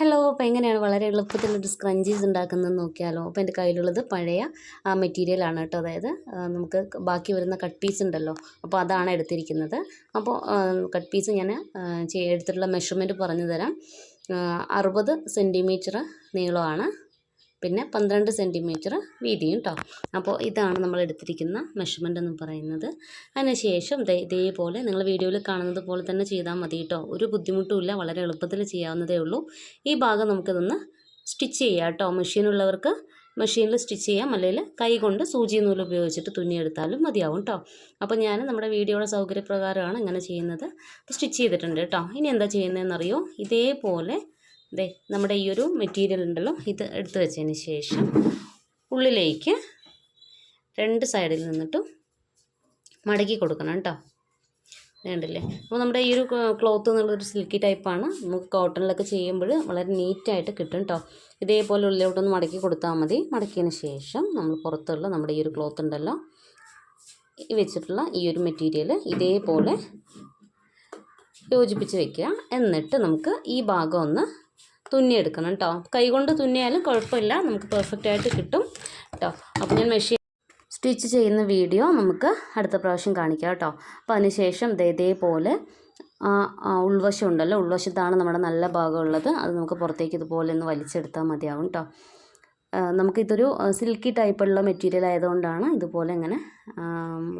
Hello അപ്പോൾ എങ്ങനെയാണ് വളരെ എളുപ്പത്തിൽ ഒരു സ്ക്രഞ്ചീസ് ഉണ്ടാക്കുന്നത് നോക്കിയാലോ? അപ്പോൾ എന്റെ കയ്യിലുള്ളത് പഴയ മെറ്റീരിയലാണ് കേട്ടോ. അതായത് നമുക്ക് ബാക്കി വരുന്ന കട്ട് പീസ് ഉണ്ടല്ലോ. അപ്പോൾ അതാണ് എടുത്തിരിക്കുന്നത്. അപ്പോൾ കട്ട് പീസ് ഞാൻ എടുത്തിട്ടുള്ള മെഷർമെന്റ് പറഞ്ഞു തരാം അറുപത് സെന്റിമീറ്റർ നീളമാണ്. പിന്നെ പന്ത്രണ്ട് സെന്റിമീറ്റർ വീതിയും കേട്ടോ അപ്പോൾ ഇതാണ് നമ്മൾ എടുത്തിരിക്കുന്ന മെഷർമെന്റ് എന്ന് പറയുന്നത്. അതിനുശേഷം ഇതേപോലെ നിങ്ങൾ വീഡിയോയിൽ കാണുന്നത് പോലെ തന്നെ ചെയ്താൽ മതി കേട്ടോ ഒരു ബുദ്ധിമുട്ടുമില്ല വളരെ എളുപ്പത്തിൽ ചെയ്യാവുന്നതേ ഉള്ളൂ. ഈ ഭാഗം നമുക്കിതൊന്ന് സ്റ്റിച്ച് ചെയ്യാം കേട്ടോ മെഷീനുള്ളവർക്ക് മെഷീനിൽ സ്റ്റിച്ച് ചെയ്യാം. അല്ലെങ്കിൽ കൈ കൊണ്ട് സൂചി നൂൽ ഉപയോഗിച്ചിട്ട് തുന്നിയെടുത്താലും മതിയാവും കേട്ടോ അപ്പോൾ ഞാൻ നമ്മുടെ വീഡിയോയുടെ സൗകര്യപ്രകാരമാണ് ഇങ്ങനെ ചെയ്യുന്നത്. സ്റ്റിച്ച് ചെയ്തിട്ടുണ്ട് കേട്ടോ ഇനി എന്താ ചെയ്യുന്നതെന്നറിയോ? ഇതേപോലെ ദേ നമ്മുടെ ഈ ഒരു മെറ്റീരിയൽ ഉണ്ടല്ലോ ഇത് എടുത്തു വെച്ചതിന് ശേഷം ഉള്ളിലേക്ക് രണ്ട് സൈഡിൽ നിന്നിട്ടും മടക്കി കൊടുക്കണം കേട്ടോ. വേണ്ടില്ലേ അപ്പോൾ നമ്മുടെ ഈ ഒരു ക്ലോത്ത് എന്നുള്ളൊരു സിൽക്കി ടൈപ്പാണ് നമുക്ക് കോട്ടണിലൊക്കെ ചെയ്യുമ്പോൾ വളരെ നീറ്റായിട്ട് കിട്ടും കേട്ടോ ഇതേപോലെ ഉള്ളിലോട്ടൊന്ന് മടക്കി കൊടുത്താൽ മതി. മടക്കിയതിന് ശേഷം നമ്മൾ പുറത്തുള്ള നമ്മുടെ ഈ ഒരു ക്ലോത്ത് ഉണ്ടല്ലോ ഈ വെച്ചിട്ടുള്ള ഈ ഒരു മെറ്റീരിയൽ ഇതേപോലെ യോജിപ്പിച്ച് വെക്കുക. എന്നിട്ട് നമുക്ക് ഈ ഭാഗം ഒന്ന് തുന്നിയെടുക്കണം കേട്ടോ കൈകൊണ്ട് തുന്നിയാലും കുഴപ്പമില്ല. നമുക്ക് പെർഫെക്റ്റ് ആയിട്ട് കിട്ടും കേട്ടോ അപ്പോൾ ഞാൻ മെഷീൻ സ്റ്റിച്ച് ചെയ്യുന്ന വീഡിയോ നമുക്ക് അടുത്ത പ്രാവശ്യം കാണിക്കാം കേട്ടോ അപ്പോൾ അതിനുശേഷം ഇതേപോലെ ഉൾവശം ഉണ്ടല്ലോ. ഉൾവശത്താണ് നമ്മുടെ നല്ല ഭാഗമുള്ളത്. അത് നമുക്ക് പുറത്തേക്ക് ഇതുപോലെ ഒന്ന് വലിച്ചെടുത്താൽ മതിയാവും കേട്ടോ നമുക്കിതൊരു സിൽക്കി ടൈപ്പുള്ള മെറ്റീരിയൽ ആയതുകൊണ്ടാണ് ഇതുപോലെ ഇങ്ങനെ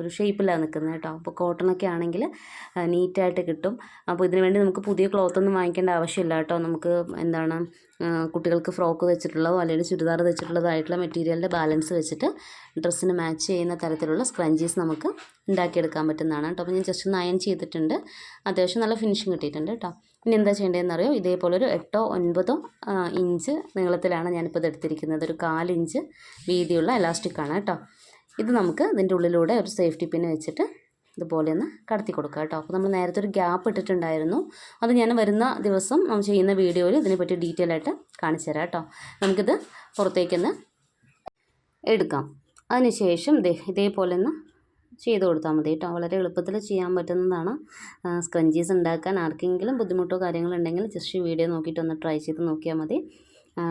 ഒരു ഷേപ്പിലാണ് നിൽക്കുന്നത് കേട്ടോ. അപ്പോൾ കോട്ടണൊക്കെ ആണെങ്കിൽ നീറ്റായിട്ട് കിട്ടും. അപ്പോൾ ഇതിന് വേണ്ടി നമുക്ക് പുതിയ ക്ലോത്ത് ഒന്നും വാങ്ങിക്കേണ്ട ആവശ്യമില്ല കേട്ടോ. നമുക്ക് എന്താണ് കുട്ടികൾക്ക് ഫ്രോക്ക് വെച്ചിട്ടുള്ളതോ അല്ലെങ്കിൽ ചുരിദാർ വെച്ചിട്ടുള്ളതായിട്ടുള്ള മെറ്റീരിയലിന്റെ ബാലൻസ് വെച്ചിട്ട് ഡ്രസ്സിന് മാച്ച് ചെയ്യുന്ന തരത്തിലുള്ള സ്ക്രഞ്ചീസ് നമുക്ക് ഉണ്ടാക്കിയെടുക്കാൻ പറ്റുന്നതാണ് കേട്ടോ. അപ്പോൾ ഞാൻ ജസ്റ്റ് ഒന്ന് അയൺ ചെയ്തിട്ടുണ്ട്. അത്യാവശ്യം നല്ല ഫിനിഷിങ് കിട്ടിയിട്ടുണ്ട് കേട്ടോ. ഇനി എന്താ ചെയ്യേണ്ടതെന്ന് അറിയോ? ഇതേപോലെ ഒരു എട്ടോ ഒൻപതോ ഇഞ്ച് നീളത്തിലാണ് ഞാനിപ്പോൾ ഇത് എടുത്തിരിക്കുന്നത്. ഒരു കാലിഞ്ച് വീതിയുള്ള എലാസ്റ്റിക്കാണ് കേട്ടോ. ഇത് നമുക്ക് ഇതിന്റെ ഉള്ളിലൂടെ ഒരു സേഫ്റ്റി പിൻ വെച്ചിട്ട് ഇതുപോലെ ഒന്ന് കടത്തി കൊടുക്കുക കേട്ടോ. അപ്പോൾ നമ്മൾ നേരത്തെ ഒരു ഗ്യാപ്പ് ഇട്ടിട്ടുണ്ടായിരുന്നു. അത് ഞാൻ വരുന്ന ദിവസം നമ്മൾ ചെയ്യുന്ന വീഡിയോയിൽ ഇതിനെപ്പറ്റി ഡീറ്റെയിൽ ആയിട്ട് കാണിച്ചു തരാം കേട്ടോ. നമുക്കിത് പുറത്തേക്കൊന്ന് എടുക്കാം. അതിനുശേഷം ഇതേപോലെ ഒന്ന് ചെയ്ത് കൊടുത്താൽ മതി കേട്ടോ. വളരെ എളുപ്പത്തിൽ ചെയ്യാൻ പറ്റുന്നതാണ്. സ്ക്രഞ്ചീസ് ഉണ്ടാക്കാൻ ആർക്കെങ്കിലും ബുദ്ധിമുട്ടോ കാര്യങ്ങളോ ഉണ്ടെങ്കിൽ ജസ്റ്റ് വീഡിയോ നോക്കിയിട്ട് ഒന്ന് ട്രൈ ചെയ്ത് നോക്കിയാൽ മതി.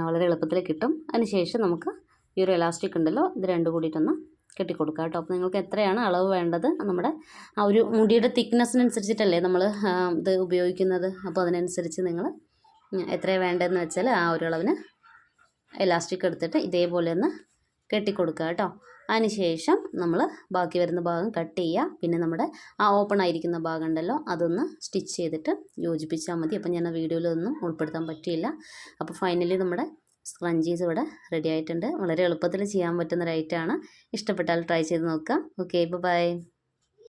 വളരെ എളുപ്പത്തിൽ കിട്ടും. അതിനുശേഷം നമുക്ക് ഈ ഒരു എലാസ്റ്റിക് ഉണ്ടല്ലോ ഇത് രണ്ടും കൂടിയിട്ടൊന്ന് കെട്ടിക്കൊടുക്കുക കേട്ടോ. അപ്പോൾ നിങ്ങൾക്ക് എത്രയാണ് അളവ് വേണ്ടത്? നമ്മുടെ ആ ഒരു മുടിയുടെ തിക്നെസ്സിനനുസരിച്ചിട്ടല്ലേ നമ്മൾ ഇത് ഉപയോഗിക്കുന്നത്. അപ്പോൾ അതിനനുസരിച്ച് നിങ്ങൾ എത്രയാണ് വേണ്ടതെന്ന് വെച്ചാൽ ആ ഒരു അളവിന് എലാസ്റ്റിക് എടുത്തിട്ട് ഇതേപോലെ ഒന്ന് കെട്ടിക്കൊടുക്കുക കേട്ടോ. അതിനുശേഷം നമ്മൾ ബാക്കി വരുന്ന ഭാഗം കട്ട് ചെയ്യുക. പിന്നെ നമ്മുടെ ആ ഓപ്പൺ ആയിരിക്കുന്ന ഭാഗം ഉണ്ടല്ലോ അതൊന്ന് സ്റ്റിച്ച് ചെയ്തിട്ട് യോജിപ്പിച്ചാൽ മതി. അപ്പോൾ ഞാൻ ആ വീഡിയോയിലൊന്നും ഉൾപ്പെടുത്താൻ പറ്റിയില്ല. അപ്പോൾ ഫൈനലി നമ്മുടെ സ്ക്രഞ്ചീസ് ഇവിടെ റെഡി ആയിട്ടുണ്ട്. വളരെ എളുപ്പത്തിൽ ചെയ്യാൻ പറ്റുന്ന ഒരു ഐറ്റമാണ്. ഇഷ്ടപ്പെട്ടാൽ ട്രൈ ചെയ്ത് നോക്കാം. Okay bye